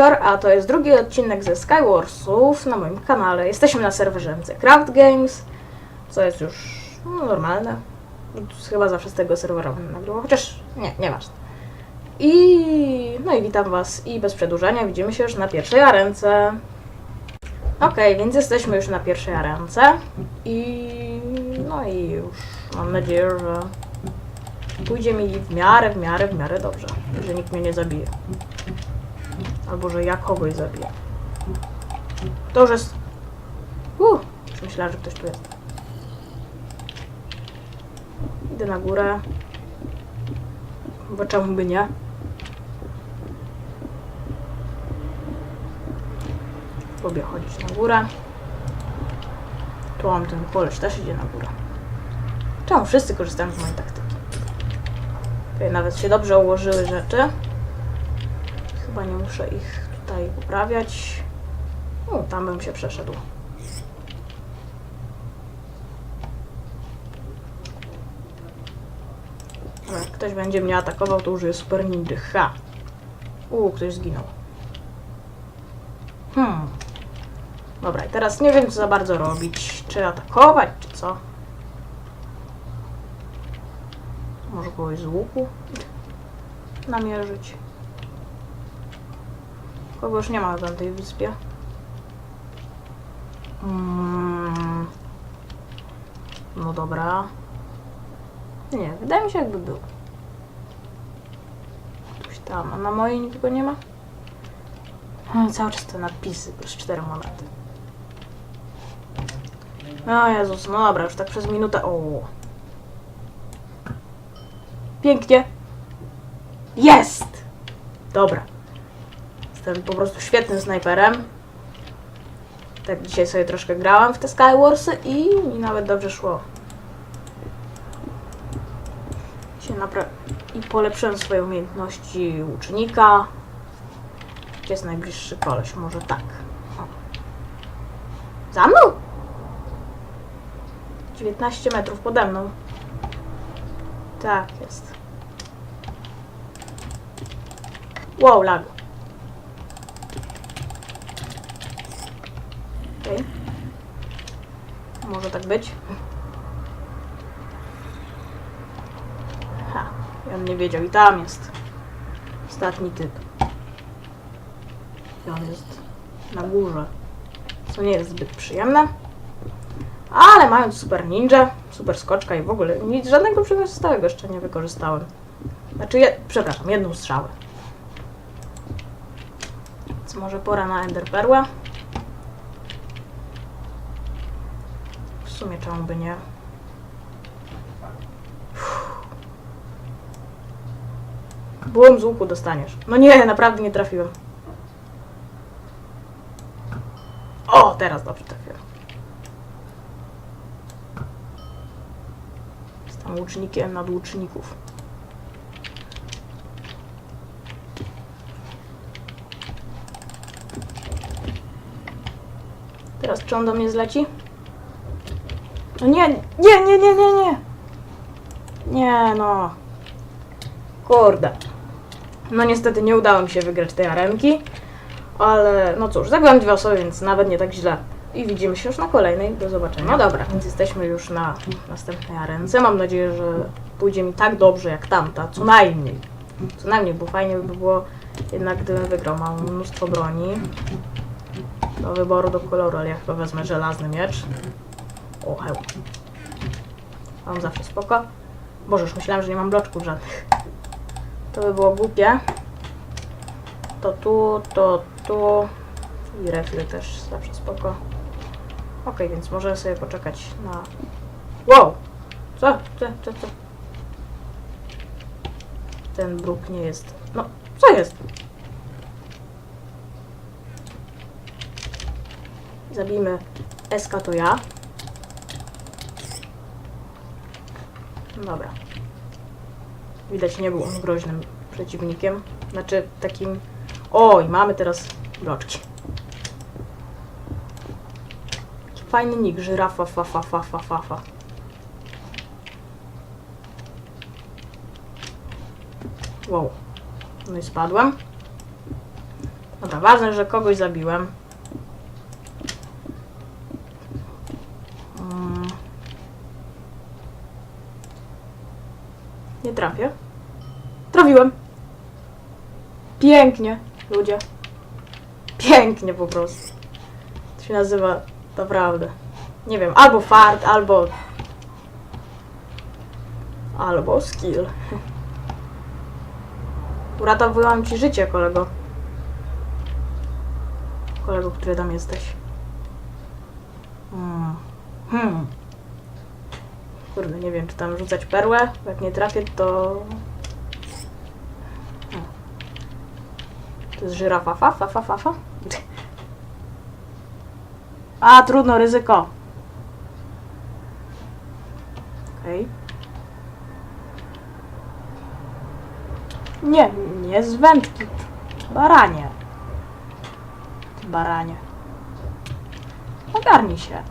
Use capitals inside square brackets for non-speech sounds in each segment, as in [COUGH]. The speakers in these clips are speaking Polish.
A to jest drugi odcinek ze Skywarsów na moim kanale. Jesteśmy na serwerze MC Craft Games, co jest już no, normalne. Chyba zawsze z tego serwera będę nagrywał, chociaż nie, nieważne. I no i witam Was i bez przedłużania widzimy się już na pierwszej arence. Okej, więc jesteśmy już na pierwszej arence i no i już mam nadzieję, że pójdzie mi w miarę, w miarę, w miarę dobrze, że nikt mnie nie zabije. Albo że ja kogoś zabiję. To już jest... Uh, już myślałem, że ktoś tu jest. Idę na górę. Bo czemu by nie? Lubię chodzić na górę. Tu mam ten koleś, też idzie na górę. Czemu wszyscy korzystają z mojej taktyki? Tutaj nawet się dobrze ułożyły rzeczy. Chyba nie muszę ich tutaj poprawiać. O, tam bym się przeszedł. Jak ktoś będzie mnie atakował, to użyję super ninja. Ha! U, ktoś zginął. Hmm. Dobra, teraz nie wiem, co za bardzo robić. Czy atakować, czy co? Może kogoś z łuku namierzyć. Kogo już nie ma na tej wyspie. Mm. No dobra. Nie, wydaje mi się jakby był. Ktoś tam, a na mojej nikogo nie ma? Hmm, Cały czas te napisy, plus cztery monety. O Jezus, no dobra, już tak przez minutę. O. Pięknie. Jest! Dobra. Jestem po prostu świetnym snajperem. Tak dzisiaj sobie troszkę grałam w te Skywarsy i mi nawet dobrze szło. Się I polepszyłem swoje umiejętności łucznika. Gdzie jest najbliższy koleś? Może tak. O. Za mną? 19 metrów pode mną. Tak, jest. Wow, lag. Okej. Może tak być. Ha, ja nie wiedział i tam jest. Ostatni typ. I on jest na górze. Co nie jest zbyt przyjemne. Ale mając super ninja, super skoczka i w ogóle nic, żadnego przystałego jeszcze nie wykorzystałem. Znaczy, je, przepraszam, jedną strzałę. Więc może pora na Ender Perłę. W sumie czemu by nie? Bum, z łuku dostaniesz. No nie, naprawdę nie trafiłem. O, teraz dobrze trafiłem. Jestem łucznikiem nad łuczników. Teraz czy on do mnie zleci? No nie, nie, nie, nie, nie, nie. Nie, no. Kurde. No niestety nie udało mi się wygrać tej arenki. Ale no cóż, zagrałem dwie osoby, więc nawet nie tak źle. I widzimy się już na kolejnej. Do zobaczenia. No dobra, więc jesteśmy już na następnej arence. Mam nadzieję, że pójdzie mi tak dobrze jak tamta. Co najmniej. Co najmniej, bo fajnie by było jednak gdybym wygrał. Mam mnóstwo broni. Do wyboru, do koloru, ale ja chyba wezmę żelazny miecz. O, heł. Mam zawsze spoko. Boże, już myślałem, że nie mam bloczków żadnych. To by było głupie. To tu, to tu. I refly też zawsze spoko. Okej, więc może sobie poczekać na... Wow! Co? Co? Co? Co? Ten bruk nie jest... No, co jest? Zabijmy SK to ja. Dobra. Widać nie był on groźnym przeciwnikiem. Znaczy takim... O, i mamy teraz bloczki. Fajny nick, żyrafa, fa, fa, fa, fa, fa, fa. Wow. No i spadłem. Dobra, ważne, że kogoś zabiłem. Nie trafię. Trafiłem. Pięknie, ludzie. Pięknie po prostu. To się nazywa naprawdę. Nie wiem, albo fart, albo. Albo skill. Uratowałam ci życie, kolego. Kolego, który tam jesteś. Hmm. Hmm. Kurde, nie wiem, czy tam rzucać perłę. Jak nie trafię, to... To jest żyrafa, fa, fa, fa, fa, fa. A, trudno, ryzyko. Okej. Nie, nie z wędki. Baranie. Baranie. Ogarnij się.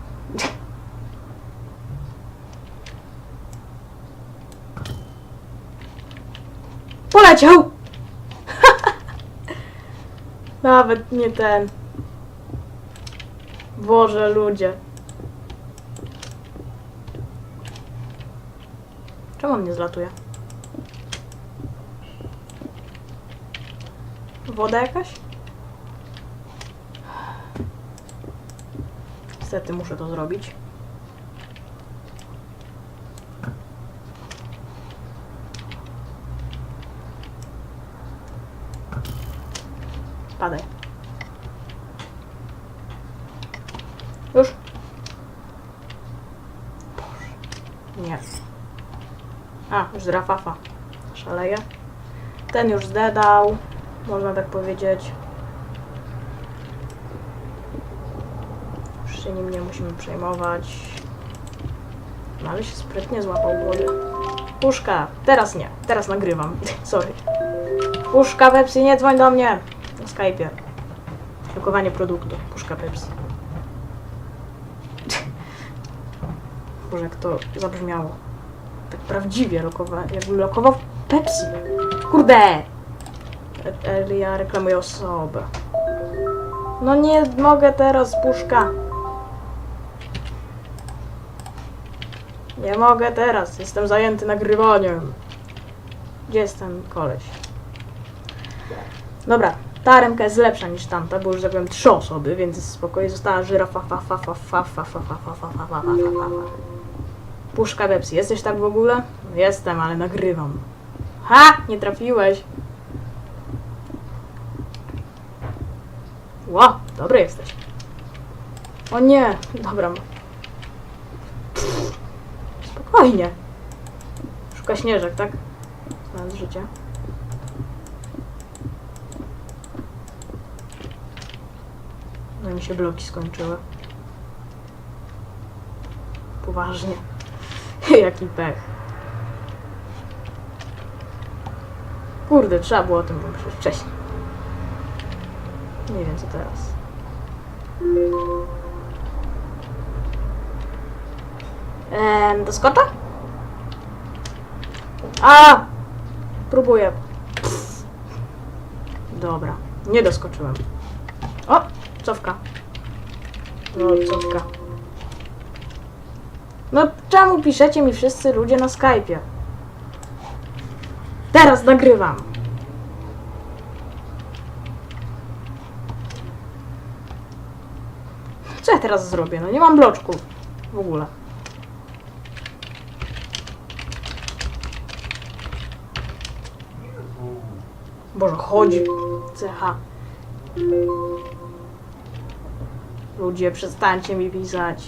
Poleciał! [LAUGHS] Nawet nie ten. Boże, ludzie. Czemu on nie zlatuje? Woda jakaś? Niestety muszę to zrobić. Padaj. Już? Nie. A, już Rafafa. Szaleje. Ten już zdedał. Można tak powiedzieć. Już się nim nie musimy przejmować. No ale się sprytnie złapał głodę. Puszka! Teraz nie. Teraz nagrywam. [LAUGHS] Sorry. Puszka Pepsi, nie dzwoń do mnie! Skype'ie. Lokowanie produktu. Puszka Pepsi. Boże, jak to zabrzmiało. Tak prawdziwie lokowa... jakbym lokował Pepsi. Kurde! E- Elia reklamuje osobę. No nie mogę teraz, puszka. Nie mogę teraz, jestem zajęty nagrywaniem. Gdzie jest ten koleś? Dobra, ta jest lepsza niż tamta, bo już zabiłem trzy osoby, więc spokojnie została żyrafa fa fa fa fa fa fa fa fa fa fa fa fa fa Puszka Pepsi, jesteś tak w ogóle? Jestem, ale nagrywam. Ha! Nie trafiłeś. Ło, dobry jesteś. O nie, dobra. Spokojnie. Szuka śnieżek, tak? Znając życie. No mi się bloki skończyły. Poważnie. [LAUGHS] Jaki pech. Kurde, trzeba było o tym pomyśleć wcześniej. Nie wiem co teraz. Ehm, doskoczę? A! Próbuję. Pff. Dobra, nie doskoczyłem. Cofka. No, cofka. No, czemu piszecie mi wszyscy ludzie na Skype'ie? Teraz nagrywam. Co ja teraz zrobię? No nie mam bloczków. W ogóle. Boże, chodzi. CH. Ludzie, przestańcie mi pisać.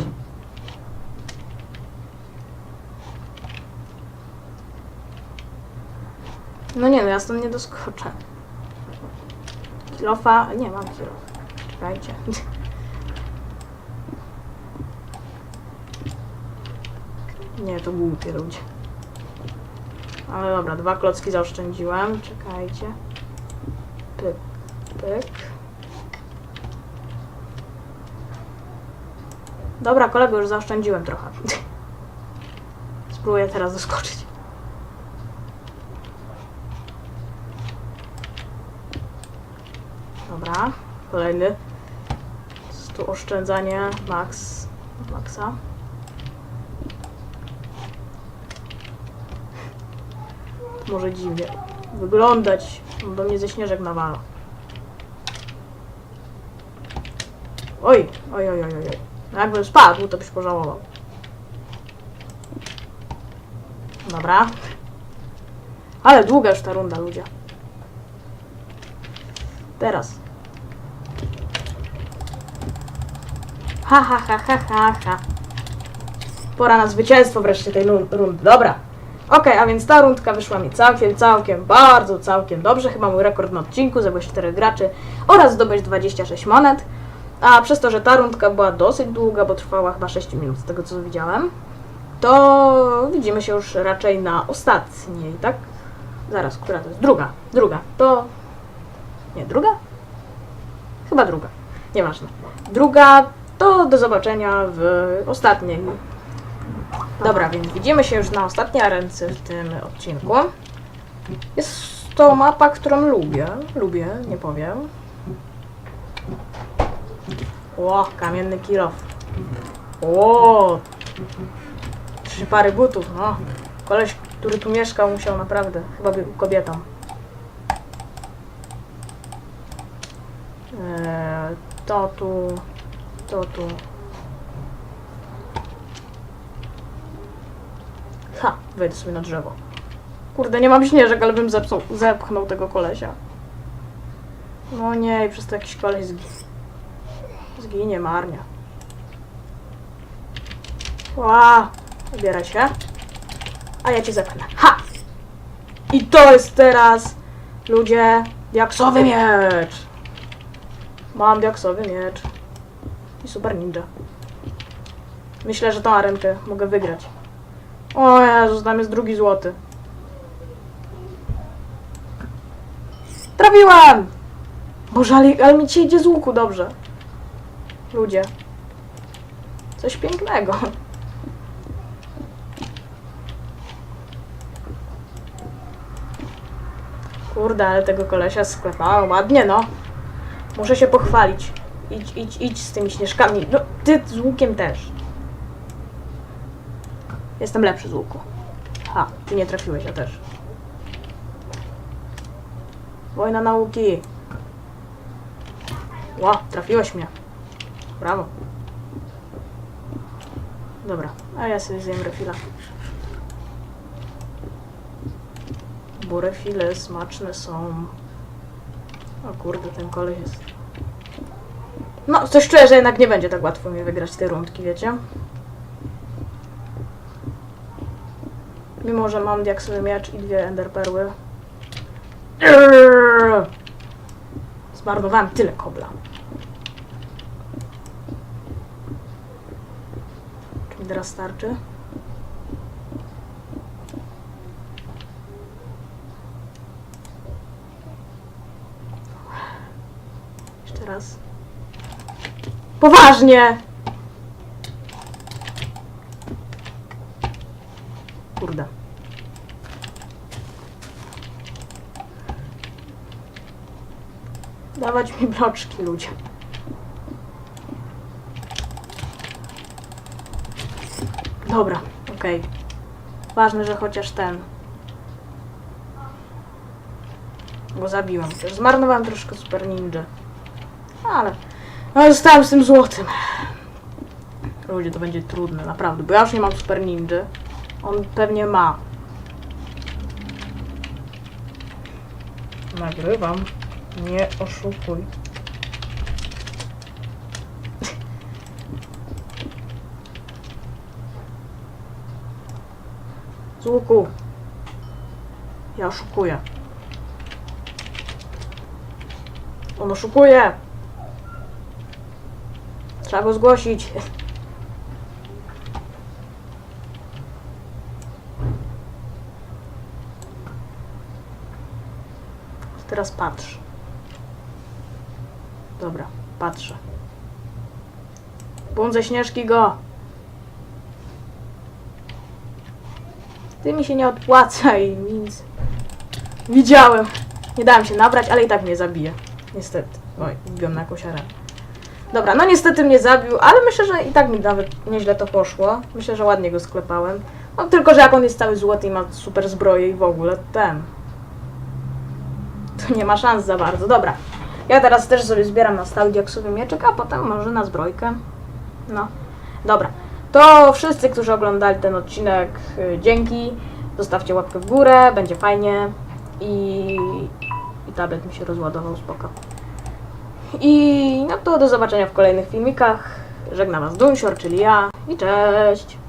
No nie, no ja stąd nie doskoczę. Kilofa... Nie, mam kilof. Czekajcie. [LAUGHS] Nie, to głupie ludzie. Ale dobra, dwa klocki zaoszczędziłem. Czekajcie. Pyk, pyk. Dobra, kolego, już zaoszczędziłem trochę. [LAUGHS] Spróbuję teraz doskoczyć. Dobra. Kolejny. Jest tu oszczędzanie max. Maxa. Może dziwnie wyglądać, bo mnie ze śnieżek nawala. Oj, oj, oj, oj, oj. Jakbym spadł, to byś pożałował. Dobra. Ale długa już ta runda, ludzie. Teraz. Ha, ha, ha, ha, ha, ha. Pora na zwycięstwo wreszcie tej rundy. Dobra. Okej, a więc ta rundka wyszła mi całkiem, całkiem, bardzo całkiem dobrze. Chyba mój rekord na odcinku, zabić 4 graczy oraz zdobyć 26 monet. A przez to, że ta rundka była dosyć długa, bo trwała chyba 6 minut z tego co widziałem, to widzimy się już raczej na ostatniej, tak? Zaraz, która to jest? Druga. Druga. To... Nie, druga? Chyba druga. Nieważne. Druga to do zobaczenia w ostatniej. Dobra, więc widzimy się już na ostatniej arence w tym odcinku. Jest to mapa, którą lubię. Lubię, nie powiem. O, kamienny kilof. O, trzy pary butów, no. Koleś, który tu mieszkał, musiał naprawdę, chyba był kobietą. Eee, to tu, to tu. Ha, wejdę sobie na drzewo. Kurde, nie mam śnieżek, ale bym zepsuł, zepchnął tego kolesia. No nie, i przez to jakiś koleś zginie. Zginie marnie. Ła, ubieraj się. A ja cię zepchnę. Ha! I to jest teraz, ludzie, diaksowy miecz. Mam diaksowy miecz. I super ninja. Myślę, że tą arenkę mogę wygrać. O Jezus, tam jest drugi złoty. Trafiłem! Boże, ale, ale mi ci idzie z łuku dobrze. Ludzie. Coś pięknego. Kurde, ale tego kolesia sklepałem ładnie, no. Muszę się pochwalić. Idź, idź, idź z tymi śnieżkami. No, ty z łukiem też. Jestem lepszy z łuku. Ha, ty nie trafiłeś, ja też. Wojna nauki. Ła, trafiłeś mnie. Brawo. Dobra, a ja sobie zjem refila. Bo refile smaczne są. O kurde, ten koleś jest. No, coś czuję, że jednak nie będzie tak łatwo mi wygrać te rundki, wiecie? Mimo, że mam diaksowy miecz i dwie enderperły. Zmarnowałem tyle kobla. Mi teraz starczy? Jeszcze raz. Poważnie! Kurde. Dawać mi bloczki, ludzie. Dobra, okej. Ważne, że chociaż ten. Go zabiłem. Też zmarnowałem troszkę super ninja. Ale. No zostałem z tym złotym. Ludzie, to będzie trudne, naprawdę. Bo ja już nie mam super ninja. On pewnie ma. Nagrywam. Nie oszukuj. Z łuku. Ja oszukuję. On oszukuje. Trzeba go zgłosić. Teraz patrz. Dobra, patrzę. Bum ze śnieżki go! Ty mi się nie odpłaca i nic. Widziałem. Nie dałem się nabrać, ale i tak mnie zabije. Niestety. Oj, wbiłem na arenę. Dobra, no niestety mnie zabił, ale myślę, że i tak mi nawet nieźle to poszło. Myślę, że ładnie go sklepałem. No tylko, że jak on jest cały złoty i ma super zbroję i w ogóle ten. To nie ma szans za bardzo. Dobra. Ja teraz też sobie zbieram na stały diaksowy mieczek, a potem może na zbrojkę. No. Dobra. To wszyscy, którzy oglądali ten odcinek, y, dzięki. Zostawcie łapkę w górę, będzie fajnie. I, i tablet mi się rozładował, spoko. I no to do zobaczenia w kolejnych filmikach. Żegnam Was Dunsior, czyli ja i cześć!